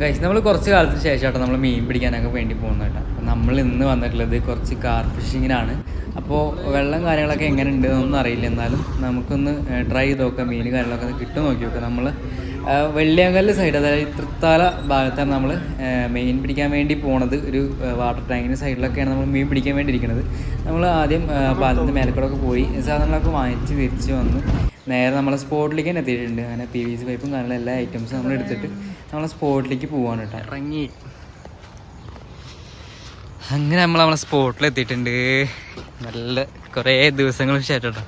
Guys നമ്മൾ കുറച്ച് കാലത്തിന് ശേഷമാട്ടോ നമ്മൾ മീൻ പിടിക്കാനൊക്കെ വേണ്ടി പോകുന്നത് കേട്ടോ. നമ്മൾ ഇന്ന് വന്നിട്ടുള്ളത് കുറച്ച് കാർ ഫിഷിങ്ങിനാണ് അപ്പോൾ വെള്ളം കാര്യങ്ങളൊക്കെ എങ്ങനെ ഉണ്ട് എന്നൊന്നും അറിയില്ല. എന്നാലും നമുക്കൊന്ന് ട്രൈ ചെയ്ത് നോക്കാം. മീൻ കാര്യങ്ങളൊക്കെ ഒന്ന് കിട്ടും നോക്കി നോക്കാം. നമ്മൾ വെള്ളിയാങ്കല്ല് സൈഡ് അതായത് തൃത്താല ഭാഗത്താണ് നമ്മൾ മീൻ പിടിക്കാൻ വേണ്ടി പോണത്. ഒരു വാട്ടർ ടാങ്കിന്റെ സൈഡിലൊക്കെയാണ് നമ്മൾ മീൻ പിടിക്കാൻ വേണ്ടി ഇരിക്കുന്നത് നമ്മൾ ആദ്യം പാലത്തിന്റെ മേലക്കൂടൊക്കെ പോയി സാധനങ്ങളൊക്കെ വാങ്ങിച്ച് തിരിച്ച് വന്ന് നേരെ നമ്മളെ സ്പോട്ടിലേക്ക് തന്നെ എത്തിയിട്ടുണ്ട്. അങ്ങനെ പി വി സി പൈപ്പും കാര്യങ്ങളും എല്ലാ ഐറ്റംസും നമ്മൾ എടുത്തിട്ട് നമ്മളെ സ്പോട്ടിലേക്ക് പോവാണ് കേട്ടോ ഇറങ്ങി. അങ്ങനെ നമ്മൾ നമ്മളെ സ്പോട്ടിൽ എത്തിയിട്ടുണ്ട്. നല്ല കുറേ ദിവസങ്ങൾക്ക് ശേഷം കേട്ടോ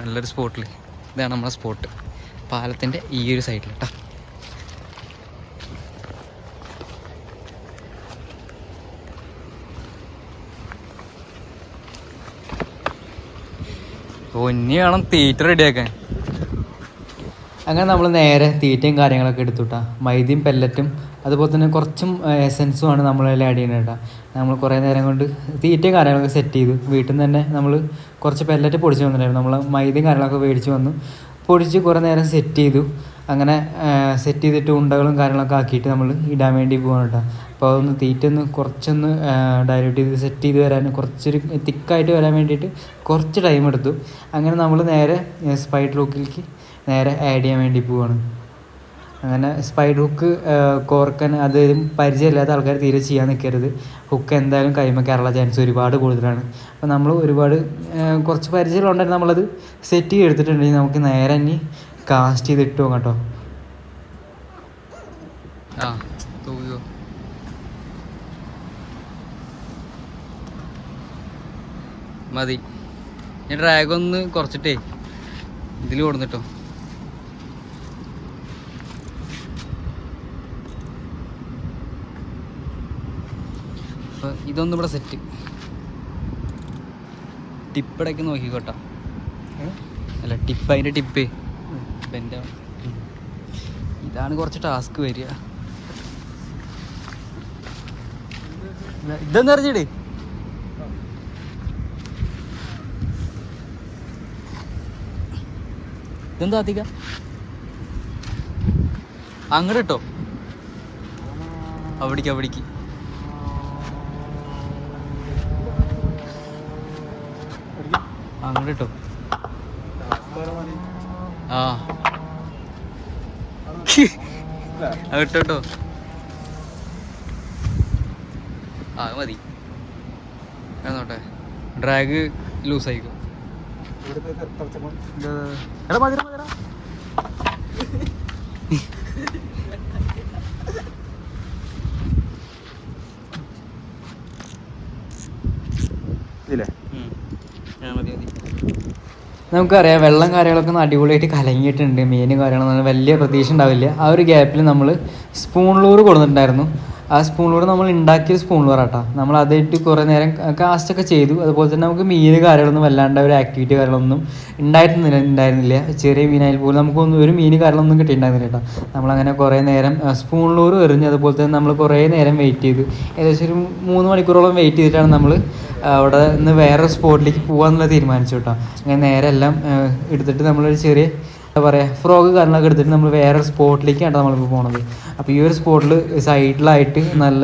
നല്ലൊരു സ്പോട്ടിൽ ഇതാണ് നമ്മളെ സ്പോട്ട്. പാലത്തിന്റെ ഈ ഒരു സൈഡിൽ കേട്ടോ പൊന്നി വേണം തീറ്റ റെഡിയാക്കാൻ അങ്ങനെ നമ്മൾ നേരെ തീറ്റയും കാര്യങ്ങളൊക്കെ എടുത്തുട്ടാ. മൈദയും പെല്ലറ്റും അതുപോലെ തന്നെ കുറച്ചും എസൻസും ആണ് അതിൽ ആഡ് ചെയ്യുന്നത് കേട്ടോ. നമ്മൾ കുറേ നേരം കൊണ്ട് തീറ്റയും കാര്യങ്ങളൊക്കെ സെറ്റ് ചെയ്തു. വീട്ടിൽ നിന്ന് തന്നെ നമ്മൾ കുറച്ച് പെല്ലറ്റ് പൊടിച്ച് വന്നിട്ടുണ്ടായിരുന്നു. നമ്മൾ മൈദയും കാര്യങ്ങളൊക്കെ മേടിച്ച് വന്നു. പൊടിച്ച് കുറേ നേരം സെറ്റ് ചെയ്തു. അങ്ങനെ സെറ്റ് ചെയ്തിട്ട് ഉണ്ടകളും കാര്യങ്ങളൊക്കെ ആക്കിയിട്ട് നമ്മൾ ഇടാൻ വേണ്ടി പോകണം കേട്ടോ. അപ്പോൾ അതൊന്ന് തീറ്റ ഒന്ന് കുറച്ചൊന്ന് ഡയലൂട്ട് ചെയ്ത് സെറ്റ് ചെയ്ത് വരാൻ കുറച്ചൊരു തിക്കായിട്ട് വരാൻ വേണ്ടിയിട്ട് കുറച്ച് ടൈം എടുത്തു. അങ്ങനെ നമ്മൾ നേരെ സ്പൈഡ് റോക്കിലേക്ക് നേരെ ആഡ് ചെയ്യാൻ വേണ്ടി പോവാണ്. അങ്ങനെ സ്പൈഡ് ഹുക്ക് കോർക്കൻ അത് പരിചയമില്ലാത്ത ആൾക്കാർ തീരെ ചെയ്യാൻ നിൽക്കരുത് ഹുക്ക് എന്തായാലും കൈമ കയറാനുള്ള ചാൻസ് ഒരുപാട് കൂടുതലാണ്. അപ്പോൾ നമ്മൾ ഒരുപാട് കുറച്ച് പരിചയമുള്ളതുകൊണ്ടാണ് നമ്മളത് സെറ്റ് ചെയ്ത് എടുത്തിട്ടുണ്ടെങ്കിൽ നമുക്ക് നേരെ ഇനി കാസ്റ്റ് ചെയ്ത് ഇട്ടു കേട്ടോ. മതി. ഞാൻ ഡ്രാഗ് ഒന്ന് കുറച്ചിട്ടേ ഇതിൽ കൊടുന്നിട്ടോ. ഇതൊന്നും ഇവിടെ സെറ്റ് ടിപ്പിടയ്ക്ക് നോക്കിക്കോട്ടോ. അല്ല ടിപ്പ് അതിന്റെ ടിപ്പ് എന്റെ ഇതാണ് കുറച്ച് ടാസ്ക് വരിക. ഇതെന്താ അറിഞ്ഞിടേ ഇതെന്താ അധിക അങ്ങോട്ട് കേട്ടോ അവിടേക്ക് അവിടേക്ക്. അങ്ങോട്ട് ആ. അത് ഇട്ടോ ഇട്ടോ. ആ മതി. എന്നോട്ടെ ഡ്രാഗ് ലൂസ് ആയിക്കോ. എടാ മതിരാ മതിരാ നമുക്കറിയാം വെള്ളം കാര്യങ്ങളൊക്കെ ഒന്ന് അടിപൊളിയായിട്ട് കലങ്ങിയിട്ടുണ്ട്. മീനും കാര്യങ്ങളൊന്നും വലിയ പ്രതീക്ഷ ഉണ്ടാവില്ല. ആ ഒരു ഗ്യാപ്പിൽ നമ്മൾ സ്പൂണിലൂറ് കൊടുത്തിട്ടുണ്ടായിരുന്നു. ആ സ്പൂണിലൂടെ നമ്മൾ ഉണ്ടാക്കിയ സ്പൂണിലൂറാട്ടാ നമ്മൾ അതായിട്ട് കുറേ നേരം കാസ്റ്റ് ഒക്കെ ചെയ്തു. അതുപോലെ തന്നെ നമുക്ക് മീൻ കാര്യങ്ങളൊന്നും വല്ലാണ്ട് ഒരു ആക്ടിവിറ്റി കാര്യങ്ങളൊന്നും ഉണ്ടായിരുന്നില്ല ഉണ്ടായിരുന്നില്ല ചെറിയ മീനായി പോലും നമുക്കൊന്നും ഒരു മീൻ കാര്യങ്ങളൊന്നും കിട്ടിയിട്ടുണ്ടായിരുന്നില്ല കേട്ടോ നമ്മളങ്ങനെ കുറേ നേരം സ്പൂണിലൂടെ എറിഞ്ഞ് അതുപോലെ തന്നെ നമ്മൾ കുറേ നേരം വെയിറ്റ് ചെയ്തു. ഏകദേശം ഒരു മൂന്ന് മണിക്കൂറോളം വെയിറ്റ് ചെയ്തിട്ടാണ് നമ്മൾ അവിടെ നിന്ന് വേറെ സ്പോട്ടിലേക്ക് പോകാമെന്നുള്ള തീരുമാനിച്ചു കേട്ടോ അങ്ങനെ നേരെ എല്ലാം എടുത്തിട്ട് നമ്മളൊരു ചെറിയ എന്താ പറയുക ഫ്രോഗ് കാര്യങ്ങളൊക്കെ എടുത്തിട്ട് നമ്മൾ വേറെ സ്പോട്ടിലേക്കാണ് നമ്മളിപ്പോൾ പോണത്. അപ്പോൾ ഈ ഒരു സ്പോട്ടിൽ സൈഡിലായിട്ട് നല്ല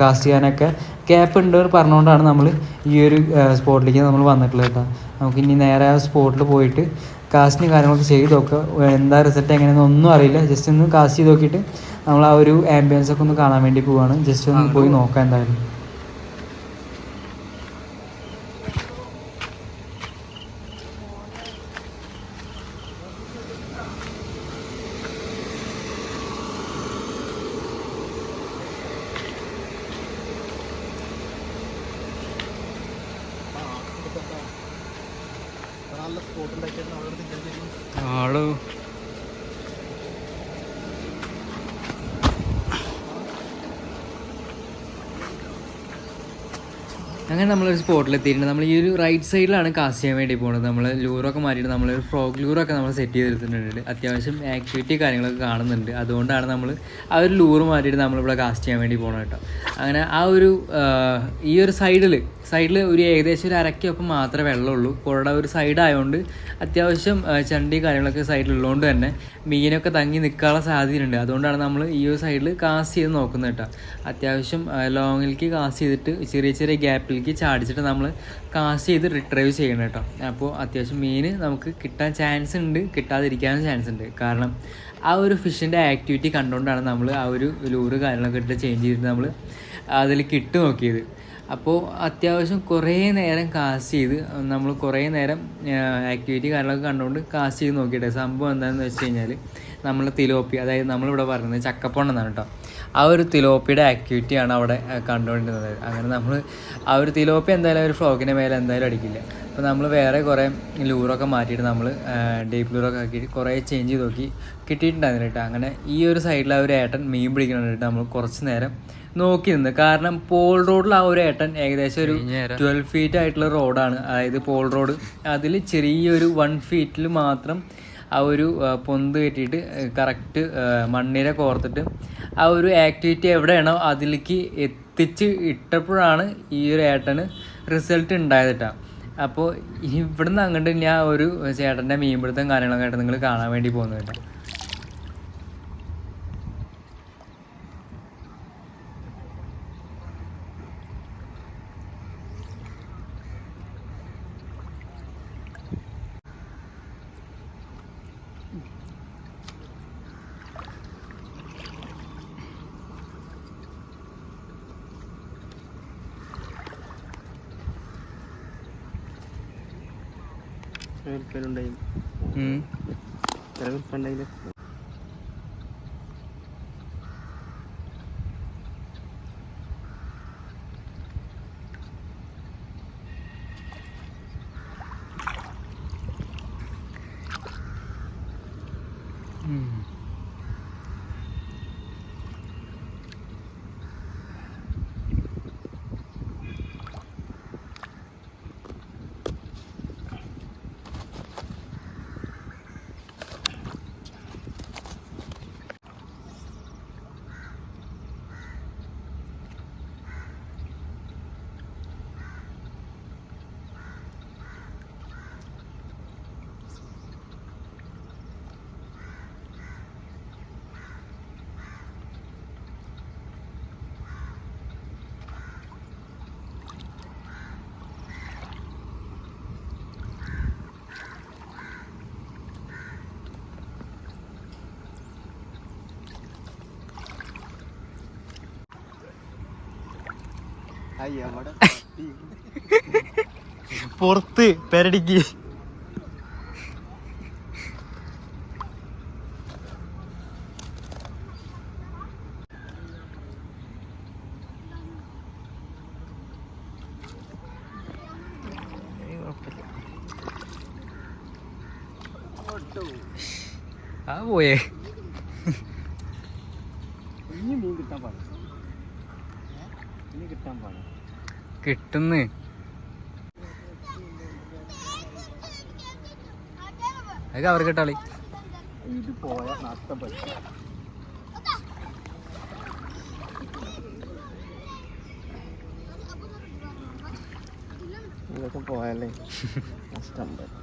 കാസ്റ്റ് ചെയ്യാനൊക്കെ ക്യാപ്പ് ഉണ്ട് പറഞ്ഞുകൊണ്ടാണ് നമ്മൾ ഈ ഒരു സ്പോട്ടിലേക്ക് നമ്മൾ വന്നിട്ടുള്ളത് കേട്ടോ നമുക്ക് ഇനി നേരെ ആ സ്പോട്ടിൽ പോയിട്ട് കാസ്റ്റിന് കാര്യങ്ങളൊക്കെ ചെയ്ത് നോക്കുക എന്താ റിസൾട്ട് എങ്ങനെയാണെന്ന് ഒന്നും അറിയില്ല. ജസ്റ്റ് ഒന്ന് കാസ്റ്റ് ചെയ്ത് നോക്കിയിട്ട് നമ്മൾ ആ ഒരു ആംബിയൻസ് ഒക്കെ ഒന്ന് കാണാൻ വേണ്ടി പോവാണ്. ജസ്റ്റ് ഒന്ന് പോയി നോക്കാം എന്തായാലും. ആൾ അങ്ങനെ നമ്മളൊരു സ്പോട്ടിലെത്തിയിട്ടുണ്ട് നമ്മൾ ഈ ഒരു റൈറ്റ് സൈഡിലാണ് കാസ്റ്റ് ചെയ്യാൻ വേണ്ടി പോകുന്നത് നമ്മൾ ലൂറൊക്കെ മാറ്റിയിട്ട് നമ്മളൊരു ഫ്രോഗ് ലൂറൊക്കെ നമ്മൾ സെറ്റ് ചെയ്തെടുത്തിട്ടുണ്ട്. അത്യാവശ്യം ആക്ടിവിറ്റി കാര്യങ്ങളൊക്കെ കാണുന്നുണ്ട്. അതുകൊണ്ടാണ് നമ്മൾ ആ ഒരു ലൂറ് മാറ്റിയിട്ട് നമ്മളിവിടെ കാസ്റ്റ് ചെയ്യാൻ വേണ്ടി പോകണം കേട്ടോ. അങ്ങനെ ആ ഒരു ഈ ഒരു സൈഡിൽ സൈഡിൽ ഒരു ഏകദേശം ഒരു അരക്കൊപ്പം മാത്രമേ വെള്ളമുള്ളൂ. പുഴയുടെ ഒരു സൈഡ് ആയതുകൊണ്ട് അത്യാവശ്യം ചണ്ടി കാര്യങ്ങളൊക്കെ സൈഡിലുള്ളതുകൊണ്ട് തന്നെ മീനൊക്കെ തങ്ങി നിൽക്കാനുള്ള സാധ്യതയുണ്ട്. അതുകൊണ്ടാണ് നമ്മൾ ഈ ഒരു സൈഡിൽ കാസ്റ്റ് ചെയ്ത് നോക്കുന്നത് കേട്ടോ. അത്യാവശ്യം ലോങ്ങിലേക്ക് കാസ്റ്റ് ചെയ്തിട്ട് ചെറിയ ചെറിയ ഗ്യാപ്പിലേക്ക് ചാടിച്ചിട്ട് നമ്മൾ കാസ്റ്റ് ചെയ്ത് റിട്രൈവ് ചെയ്യണം കേട്ടോ. അപ്പോൾ അത്യാവശ്യം മീൻ നമുക്ക് കിട്ടാൻ ചാൻസ് ഉണ്ട് കിട്ടാതിരിക്കാനും ചാൻസ് ഉണ്ട്. കാരണം ആ ഒരു ഫിഷിന്റെ ആക്ടിവിറ്റി കണ്ടുകൊണ്ടാണ് നമ്മൾ ആ ഒരു ലൂറ് കാര്യങ്ങളൊക്കെ ഇട്ട് ചേഞ്ച് ചെയ്തിട്ട് നമ്മൾ അതിൽ കിട്ട് നോക്കിയത്. അപ്പോൾ അത്യാവശ്യം കുറേ നേരം കാസ്റ്റ് ചെയ്ത് നമ്മൾ കുറേ നേരം ആക്ടിവിറ്റി കാര്യങ്ങളൊക്കെ കണ്ടുകൊണ്ട് കാസ്റ്റ് ചെയ്ത് നോക്കിയിട്ട്. സംഭവം എന്താണെന്ന് വെച്ച് കഴിഞ്ഞാൽ നമ്മൾ തിലോപ്പി അതായത് നമ്മളിവിടെ പറയുന്നത് ചക്കപ്പൊണ്ണെന്നാണ് കേട്ടോ. ആ ഒരു തിലോപ്പിയുടെ ആക്ടിവിറ്റിയാണ് അവിടെ കണ്ടുകൊണ്ടിരുന്നത്. അങ്ങനെ നമ്മൾ ആ ഒരു തിലോപ്പി എന്തായാലും ഒരു ഫ്ലോക്കിന്റെ മേലെ എന്തായാലും അടിക്കില്ല. അപ്പോൾ നമ്മൾ വേറെ കുറേ ലൂറൊക്കെ മാറ്റിയിട്ട് നമ്മൾ ഡീപ്പ് ലൂറൊക്കെ ആക്കിയിട്ട് കുറേ ചേഞ്ച് ചെയ്ത് നോക്കി കിട്ടിയിട്ടുണ്ടായിരുന്നു കേട്ടോ. അങ്ങനെ ഈ ഒരു സൈഡിൽ ആ ഒരു ഏട്ടൻ മീൻ പിടിക്കണമെന്നിട്ട് നമ്മൾ കുറച്ച് നേരം നോക്കി നിന്ന്. കാരണം പോൾ റോഡിൽ ആ ഒരു ഏട്ടൻ ഏകദേശം ഒരു ട്വൽവ് ഫീറ്റ് ആയിട്ടുള്ള റോഡാണ് അതായത് പോൾ റോഡ് അതിൽ ചെറിയൊരു വൺ ഫീറ്റിൽ മാത്രം ആ ഒരു പൊന്ത് കെട്ടിയിട്ട് കറക്റ്റ് മണ്ണിര കോർത്തിട്ട് ആ ഒരു ആക്ടിവിറ്റി എവിടെയാണോ അതിലേക്ക് എത്തിച്ച് ഇട്ടപ്പോഴാണ് ഈ ഒരു ഏട്ടന് റിസൾട്ട് ഉണ്ടായത് കേട്ടോ അപ്പോൾ ഇവിടുന്ന് അങ്ങോട്ട് ഞാൻ ഒരു ചേട്ടന്റെ മീൻപിടുത്തം കാര്യങ്ങളൊക്കെ ആയിട്ട് നിങ്ങൾ കാണാൻ വേണ്ടി പോകുന്നത് കേട്ടോ വിൽപ്പനുണ്ടായി ഉം. ചില വിൽപ്പുണ്ടായില്ല പുറത്ത് പെരടിക്ക്. ആ പോയേ. ഇനി മീൻ കിട്ടാൻ പാടില്ല. കിട്ടുന്ന്. അത് അവർ കിട്ടാളി. ഇത് പോയ നഷ്ടം പറ്റും. ഇതൊക്കെ നഷ്ടം പറ്റും.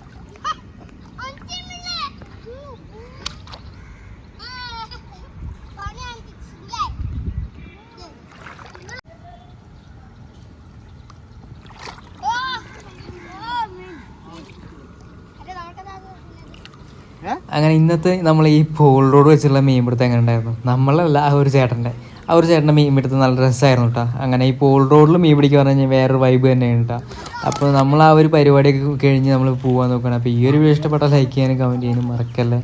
അങ്ങനെ ഇന്നത്തെ നമ്മൾ ഈ പോളിലോട് വെച്ചുള്ള മീൻ പിടുത്തം എങ്ങനെ ഉണ്ടായിരുന്നു? നമ്മളല്ല ആ ഒരു ചേട്ടന്റെ. ആ ഒരു ചേട്ടന്റെ മീൻ പിടുത്തം നല്ല രസമായിരുന്നു കേട്ടോ അങ്ങനെ ഈ പോൾ റോഡിൽ മീൻ പിടിക്കുക പറഞ്ഞു കഴിഞ്ഞാൽ വേറൊരു വൈബ് തന്നെയാണ് കേട്ടോ അപ്പോൾ നമ്മൾ ആ ഒരു പരിപാടിയൊക്കെ കഴിഞ്ഞ് നമ്മൾ പോകാൻ നോക്കണം. അപ്പോൾ ഈ ഒരു വീഡിയോ ഇഷ്ടപ്പെട്ടാൽ ലൈക്ക് ചെയ്യാനും കമന്റ് ചെയ്യാനും മറക്കല്ലേ.